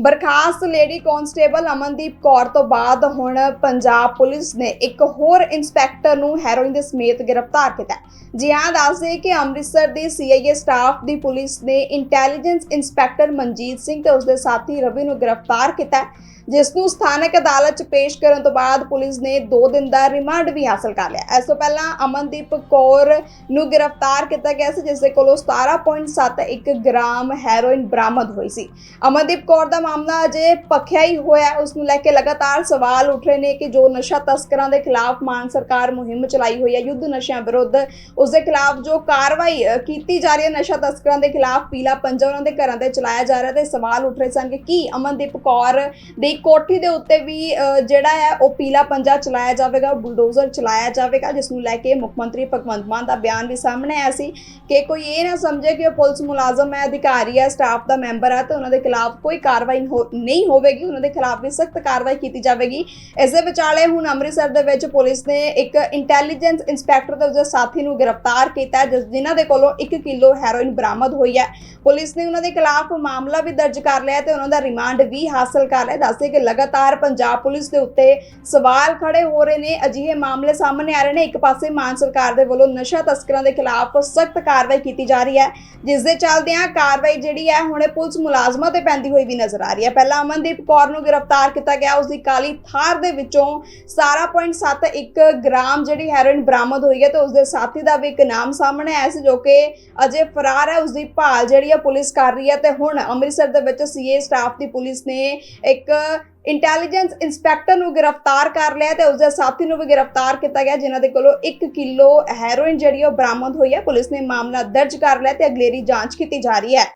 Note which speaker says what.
Speaker 1: ਬਰਖਾਸਤ lady constable Amandeep Kaur ਤੋਂ ਬਾਅਦ ਹੁਣ ਪੰਜਾਬ ਪੁਲਿਸ ਨੇ ਇੱਕ ਹੋਰ ਇੰਸਪੈਕਟਰ ਨੂੰ ਹੈਰੋਇਨ ਦੇ ਸਮੇਤ ਗ੍ਰਿਫਤਾਰ ਕੀਤਾ ਜੀ ਹਾਂ ਦੱਸਦੇ ਕਿ ਅੰਮ੍ਰਿਤਸਰ ਦੀ ਸੀਆਈਏ ਸਟਾਫ ਦੀ ਪੁਲਿਸ ਨੇ ਇੰਟੈਲੀਜੈਂਸ ਇੰਸਪੈਕਟਰ ਮਨਜੀਤ ਸਿੰਘ ਤੇ ਉਸਦੇ ਸਾਥੀ ਰਵੀ ਨੂੰ ਗ੍ਰਿਫਤਾਰ ਕੀਤਾ ਜਿਸ ਨੂੰ ਸਥਾਨਕ ਅਦਾਲਤ 'ਚ ਪੇਸ਼ ਕਰਨ ਤੋਂ ਬਾਅਦ ਪੁਲਿਸ ਨੇ 2 ਦਿਨ ਦਾ ਰਿਮਾਂਡ ਵੀ ਹਾਸਲ ਕਰ ਲਿਆ ਇਸ ਤੋਂ ਪਹਿਲਾਂ ਅਮਨਦੀਪ ਕੌਰ ਨੂੰ ਗ੍ਰਿਫਤਾਰ ਕੀਤਾ ਗਿਆ ਸੀ, ਜਿਸ ਦੇ ਕੋਲੋਂ 17.71 ਗ੍ਰਾਮ ਹੈਰੋਇਨ ਬਰਾਮਦ ਹੋਈ ਸੀ। ਅਮਨਦੀਪ ਕੌਰ ਦਾ ਮਾਮਲਾ ਅਜੇ ਪੱਖਿਆ ਹੀ ਹੋਇਆ ਹੈ। ਉਸ ਨੂੰ ਲੈ ਕੇ ਲਗਾਤਾਰ ਸਵਾਲ ਉੱਠ ਰਹੇ ਨੇ ਕਿ ਜੋ ਨਸ਼ਾ ਤਸਕਰਾਂ ਦੇ ਖਿਲਾਫ ਮਾਨ ਸਰਕਾਰ ਮੁਹਿੰਮ ਚਲਾਈ ਹੋਈ ਹੈ ਯੁੱਧ ਨਸ਼ਿਆਂ ਵਿਰੁੱਧ ਉਸ ਦੇ ਖਿਲਾਫ ਜੋ ਕਾਰਵਾਈ ਕੀਤੀ ਜਾ ਰਹੀ ਹੈ ਨਸ਼ਾ ਤਸਕਰਾਂ ਦੇ ਖਿਲਾਫ ਪੀਲਾ ਪੰਜਾ ਉਹਨਾਂ ਦੇ ਘਰਾਂ ਤੇ ਚਲਾਇਆ ਜਾ ਰਿਹਾ ਤੇ ਸਵਾਲ ਉੱਠ ਰਹੇ ਸਨ ਕਿ ਕੀ ਅਮਨਦੀਪ ਕੌਰ ਦੀ ਕੋਠੀ ਦੇ ਉੱਤੇ ਵੀ ਅ, ਜਿਹੜਾ ਹੈ ਉਹ ਪੀਲਾ ਪੰਜਾ ਚਲਾਇਆ ਜਾਵੇਗਾ ਬੁਲਡੋਜ਼ਰ ਚਲਾਇਆ ਜਾਵੇਗਾ ਜਿਸ ਨੂੰ ਲੈ ਕੇ ਮੁੱਖ ਮੰਤਰੀ ਭਗਵੰਤ ਮਾਨ ਦਾ ਬਿਆਨ ਵੀ ਸਾਹਮਣੇ ਆਇਆ ਸੀ ਕਿ ਕੋਈ ਇਹ ਨਾ ਸਮਝੇ ਕਿ ਉਹ ਪੁਲਿਸ ਮੁਲਾਜ਼ਮ ਹੈ ਅਧਿਕਾਰੀ ਹੈ ਸਟਾਫ ਦਾ ਮੈਂਬਰ ਹੈ ਤੇ ਉਹਨਾਂ ਦੇ ਖਿਲਾਫ ਕੋਈ ਕਾਰਵਾਈ ਹੋ- ਨਹੀਂ ਹੋਵੇਗੀ ਉਹਨਾਂ ਦੇ ਖਿਲਾਫ ਵੀ ਸਖਤ ਕਾਰਵਾਈ ਕੀਤੀ ਜਾਵੇਗੀ। ਇਸ ਦੇ ਵਿਚਾਲੇ ਹੁਣ ਅੰਮ੍ਰਿਤਸਰ ਦੇ ਵਿੱਚ ਪੁਲਿਸ ਨੇ ਇੱਕ ਇੰਟੈਲੀਜੈਂਸ ਇੰਸਪੈਕਟਰ ਤੇ ਉਸਦੇ ਸਾਥੀ ਨੂੰ ਗ੍ਰਿਫਤਾਰ ਕੀਤਾ ਹੈ, ਜਿਸ ਜਿਨ੍ਹਾਂ ਦੇ ਕੋਲੋਂ 1 ਕਿਲੋ ਹੈਰੋਇਨ ਬਰਾਮਦ ਹੋਈ ਹੈ। ਪੁਲਿਸ ਨੇ ਉਹਨਾਂ ਦੇ ਖਿਲਾਫ ਮਾਮਲਾ ਵੀ ਦਰਜ ਕਰ ਲਿਆ ਤੇ ਉਹਨਾਂ ਦਾ ਰਿਮਾਂਡ ਵੀ ਹਾਸਲ ਕਰ ਲਿਆ। ਦੱਸਦੇ ਕਿ ਲਗਾਤਾਰ ਪੰਜਾਬ ਪੁਲਿਸ ਦੇ ਉੱਤੇ ਸਵਾਲ ਖੜੇ ਹੋ ਰਹੇ ਨੇ। ਅਜਿਹੇ ਮਾਮਲੇ ਸਾਹਮਣੇ ਆ ਰਹੇ ਨੇ। ਇੱਕ ਪਾਸੇ ਮਾਨ ਸਰਕਾਰ ਦੇ ਵੱਲੋਂ ਨਸ਼ਾ ਤਸਕਰਾਂ ਦੇ ਖਿਲਾਫ ਸਖਤ ਕਾਰਵਾਈ ਕੀਤੀ ਜਾ ਰਹੀ ਹੈ ਜਿਸ ਦੇ ਚੱਲਦਿਆਂ ਕਾਰਵਾਈ ਜਿਹੜੀ ਹੈ ਹੁਣੇ ਪੁਲਿਸ ਮੁਲਾਜ਼ਮਾਂ ਤੇ ਪੈਂਦੀ ਹੋਈ ਵੀ ਨਜ਼ਰ ਆ ਰਹੀ ਹੈ। ਪਹਿਲਾਂ ਅਮਨਦੀਪ ਕੌਰ ਨੂੰ ਗ੍ਰਿਫਤਾਰ ਕੀਤਾ ਗਿਆ। ਉਸ ਦੀ ਕਾਲੀ ਥਾਰ ਦੇ ਵਿੱਚੋਂ 17.71 ਗ੍ਰਾਮ ਜਿਹੜੀ ਹੈਰੋਇਨ ਬਰਾਮਦ ਹੋਈ ਹੈ ਤੇ ਉਸ ਦੇ ਸਾਥੀ ਦਾ ਵੀ ਇੱਕ ਨਾਮ ਸਾਹਮਣੇ ਆਇਆ ਸੀ ਜੋ ਕਿ ਅਜੇ ਫਰਾਰ ਹੈ। ਉਸ ਦੀ ਭਾਲ ਜਿਹੜੀ ਹੈ ਪੁਲਿਸ ਕਰ ਰਹੀ ਹੈ ਤੇ ਹੁਣ ਅੰਮ੍ਰਿਤਸਰ ਦੇ ਵਿੱਚ ਸੀਏ ਸਟਾਫ ਦੀ ਪੁਲਿਸ ਨੇ ਇੱਕ ਇੰਟੈਲੀਜੈਂਸ ਇੰਸਪੈਕਟਰ ਨੂੰ ਗ੍ਰਿਫਤਾਰ ਕਰ ਲਿਆ ਤੇ ਉਸਦੇ ਸਾਥੀ ਨੂੰ ਵੀ ਗ੍ਰਿਫਤਾਰ ਕੀਤਾ ਗਿਆ, ਜਿਨ੍ਹਾਂ ਦੇ ਕੋਲੋਂ 1 ਕਿਲੋ ਹੈਰੋਇਨ ਜਿਹੜੀ ਉਹ ਬਰਾਮਦ ਹੋਈ ਹੈ। ਪੁਲਿਸ ਨੇ ਮਾਮਲਾ ਦਰਜ ਕਰ ਲਿਆ ਤੇ ਅਗਲੇਰੀ ਜਾਂਚ ਕੀਤੀ ਜਾ ਰਹੀ ਹੈ।